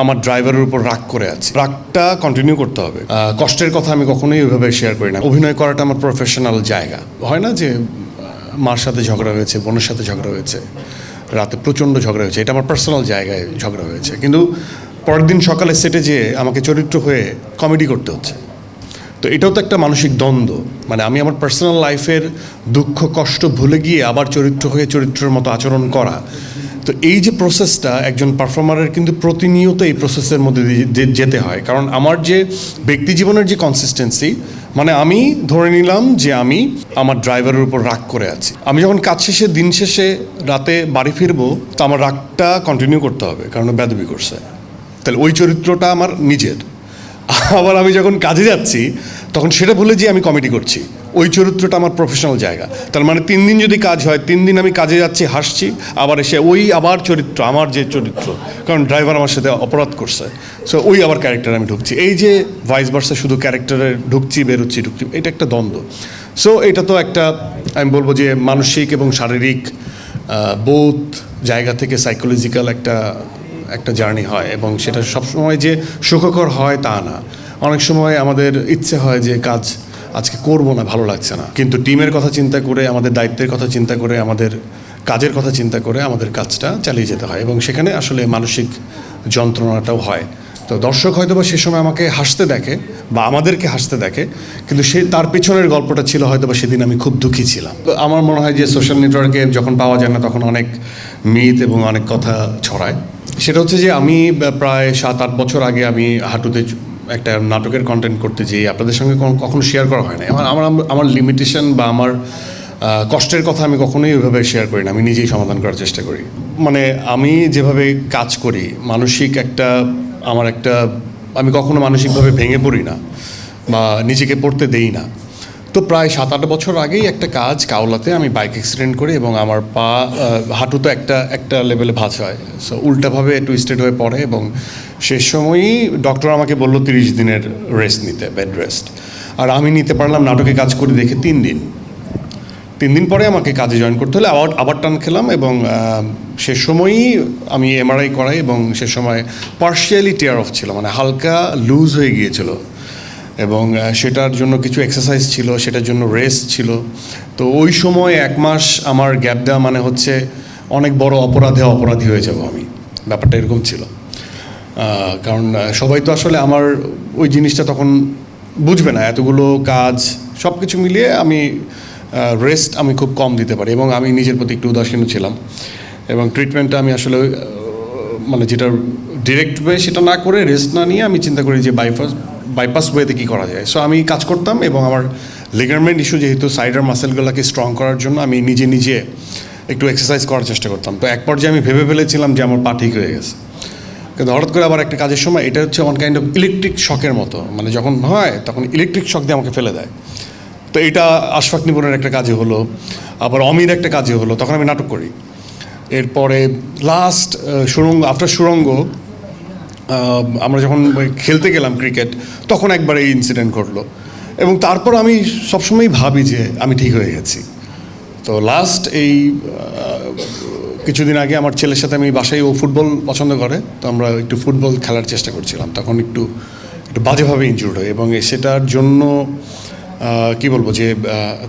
আমার ড্রাইভারের উপর রাগ করে আছি। রাগটা কন্টিনিউ করতে হবে। কষ্টের কথা আমি কখনোই ওইভাবে শেয়ার করি না। অভিনয় করাটা আমার প্রফেশনাল জায়গা। হয় না যে মার সাথে ঝগড়া হয়েছে, বোনের সাথে ঝগড়া হয়েছে, রাতে প্রচণ্ড ঝগড়া হয়েছে, এটা আমার পার্সোনাল জায়গায় ঝগড়া হয়েছে। কিন্তু পরের দিন সকালে সেটে যেয়ে আমাকে চরিত্র হয়ে কমেডি করতে হচ্ছে। তো এটাও তো একটা মানসিক দ্বন্দ্ব। মানে আমি আমার পার্সোনাল লাইফের দুঃখ, কষ্ট ভুলে গিয়ে আবার চরিত্র হয়ে চরিত্রের মতো আচরণ করা তো এই যে প্রসেসটা একজন পারফর্মারের কিন্তু প্রতিনিয়ত এই প্রসেসের মধ্যে যেতে হয়। কারণ আমার যে ব্যক্তি জীবনের যে কনসিস্টেন্সি মানে আমি ধরে নিলাম যে আমি আমার ড্রাইভারের উপর রাগ করে আছি। আমি যখন কাজ শেষে, দিন শেষে রাতে বাড়ি ফিরবো, তো আমার রাগটা কন্টিনিউ করতে হবে, কারণ বেদবি করছে। তাহলে ওই চরিত্রটা আমার নিজের। আবার আমি যখন কাজে যাচ্ছি, তখন সেটা ভুলে যে আমি কমেডি করছি। ওই চরিত্রটা আমার প্রফেশনাল জায়গা। তার মানে তিন দিন যদি কাজ হয়, তিন দিন আমি কাজে যাচ্ছি, হাসছি, আবার এসে ওই আবার চরিত্র, আমার যে চরিত্র, কারণ ড্রাইভার আমার সাথে অপরাধ করছে সো ওই আবার ক্যারেক্টার আমি ঢুকছি। এই যে ভাইস ভার্সা শুধু ক্যারেক্টারে ঢুকছি, বেরোচ্ছি, ঢুকছি, এটা একটা দ্বন্দ্ব। সো এটা তো একটা, আমি বলব যে মানসিক এবং শারীরিক বোধ জায়গা থেকে সাইকোলজিক্যাল একটা একটা জার্নি হয়, এবং সেটা সবসময় যে সুখকর হয় তা না। অনেক সময় আমাদের ইচ্ছে হয় যে কাজ আজকে করব না, ভালো লাগছে না। কিন্তু টিমের কথা চিন্তা করে, আমাদের দায়িত্বের কথা চিন্তা করে, আমাদের কাজের কথা চিন্তা করে আমাদের কাজটা চালিয়ে যেতে হয় এবং সেখানে আসলে মানসিক যন্ত্রণাটাও হয়। তো দর্শক হয়তো বা সে সময় আমাকে হাসতে দেখে বা আমাদেরকে হাসতে দেখে, কিন্তু সে তার পেছনের গল্পটা ছিল হয়তো বা সেদিন আমি খুব দুঃখী ছিলাম। তো আমার মনে হয় যে সোশ্যাল নেটওয়ার্কে যখন পাওয়া যায় না, তখন অনেক মিথ এবং অনেক কথা ছড়ায়। সেটা হচ্ছে যে আমি প্রায় সাত আট বছর আগে আমি হাঁটুতে একটা নাটকের কন্টেন্ট করতে যেয়ে আপনাদের সঙ্গে কখনো শেয়ার করা হয় না আমার আমার আমার লিমিটেশন বা আমার কষ্টের কথা আমি কখনোই ওইভাবে শেয়ার করি না। আমি নিজেই সমাধান করার চেষ্টা করি। মানে আমি যেভাবে কাজ করি, মানসিক একটা আমার একটা আমি কখনো মানসিকভাবে ভেঙে পড়ি না বা নিজেকে পড়তে দেই না। তো প্রায় সাত আট বছর আগেই একটা কাজ কাওলাতে আমি বাইক অ্যাক্সিডেন্ট করি এবং আমার পা হাঁটু তো একটা একটা লেভেলে ভাঁজ হয়। সো উল্টাভাবে টুইস্টেড হয়ে পড়ে এবং শেষ সময়ই ডক্টর আমাকে বলল তিরিশ দিনের রেস্ট নিতে বেড রেস্ট আর আমি নিতে পারলাম, নাটকে কাজ করে দেখে তিন দিন। তিন দিন পরে আমাকে কাজে জয়েন করতে হলে, আবার আবার টান খেলাম এবং সে সময়ই আমি এমআরআই করাই এবং সে সময় পার্শিয়ালি টেয়ার অফ ছিল মানে হালকা লুজ হয়ে গিয়েছিল। এবং সেটার জন্য কিছু এক্সারসাইজ ছিল, সেটার জন্য রেস্ট ছিল। তো ওই সময় এক মাস আমার গ্যাপ দেওয়া মানে হচ্ছে অনেক বড় অপরাধে অপরাধী হয়ে যাব আমি। ব্যাপারটা এরকম ছিল। কারণ সবাই তো আসলে আমার ওই জিনিসটা তখন বুঝবে না। এতগুলো কাজ সব কিছু মিলিয়ে আমি রেস্ট আমি খুব কম দিতে পারি এবং আমি নিজের প্রতি একটু উদাসীন ছিলাম। এবং ট্রিটমেন্টটা আমি আসলে মানে যেটা ডিরেক্ট ওয়ে সেটা না করে রেস্ট না নিয়ে আমি চিন্তা করি যে বাইপাস বাইপাস ওয়েতে কী করা যায়। সো আমি কাজ করতাম এবং আমার লিগারমেন্ট ইস্যু যেহেতু সাইডার মাসেলগুলোকে স্ট্রং করার জন্য আমি নিজে নিজে একটু এক্সারসাইজ করার চেষ্টা করতাম। তো এক পর্যায়ে আমি ভেবে ফেলেছিলাম যে আমার পা ঠিক হয়ে গেছে। কিন্তু হঠাৎ করে আবার একটা কাজের সময় এটা হচ্ছে অন কাইন্ড অফ ইলেকট্রিক শকের মতো। মানে যখন হয়, তখন ইলেকট্রিক শক দিয়ে আমাকে ফেলে দেয়। তো এটা আশফাক নিপুণের একটা কাজে হলো, আবার অমির একটা কাজে হলো, তখন আমি নাটক করি। এরপরে লাস্ট সুরঙ্গ আফটার সুরঙ্গ আমরা যখন খেলতে গেলাম ক্রিকেট তখন একবার এই ইনসিডেন্ট ঘটলো। এবং তারপর আমি সবসময়ই ভাবি যে আমি ঠিক হয়ে গেছি। তো লাস্ট এই কিছুদিন আগে আমার ছেলের সাথে আমি বাসায় ও ফুটবল পছন্দ করে, তো আমরা একটু ফুটবল খেলার চেষ্টা করছিলাম। তখন একটু একটু বাজেভাবে ইনজুর্ড হয় এবং সেটার জন্য কি বলব যে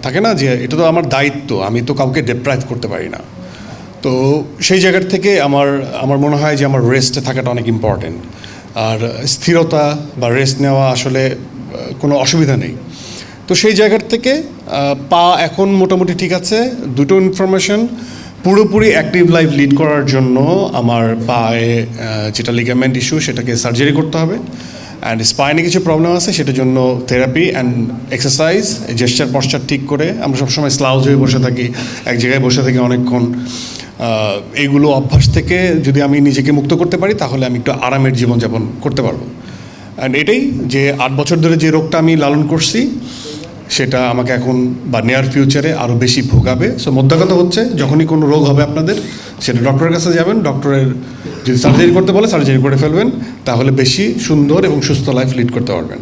থাকে না যে, এটা তো আমার দায়িত্ব, আমি তো কাউকে ডেপ্রাইভ করতে পারি না। তো সেই জায়গার থেকে আমার আমার মনে হয় যে আমার রেস্টে থাকাটা অনেক ইম্পর্টেন্ট আর স্থিরতা বা রেস্ট নেওয়া আসলে কোনো অসুবিধা নেই। তো সেই জায়গার থেকে পা এখন মোটামুটি ঠিক আছে। দুটো ইনফরমেশন পুরোপুরি অ্যাক্টিভ লাইফ লিড করার জন্য আমার পায়ে যেটা লিগামেন্ট ইস্যু সেটাকে সার্জারি করতে হবে। অ্যান্ড স্পাইনে কিছু প্রবলেম আছে সেটার জন্য therapy and exercise gesture posture ঠিক করে। আমরা সবসময় স্লাউজ হয়ে বসে থাকি এক জায়গায় বসে থাকি অনেকক্ষণ। আহ, এইগুলো অভ্যাস থেকে যদি আমি নিজেকে মুক্ত করতে পারি তাহলে আমি একটু আরামের জীবনযাপন করতে পারব। অ্যান্ড এটাই যে আট বছর ধরে যে রোগটা আমি লালন করছি সেটা আমাকে এখন বা নেয়ার ফিউচারে আরও বেশি ভোগাবে। সো মোদ্দা হচ্ছে, যখনই কোনো রোগ হবে আপনাদের, সেটা ডক্টরের কাছে যাবেন ডক্টরের যদি সার্জারি করতে বলে সার্জারি করে ফেলবেন, তাহলে বেশি সুন্দর এবং সুস্থ লাইফ লিড করতে পারবেন।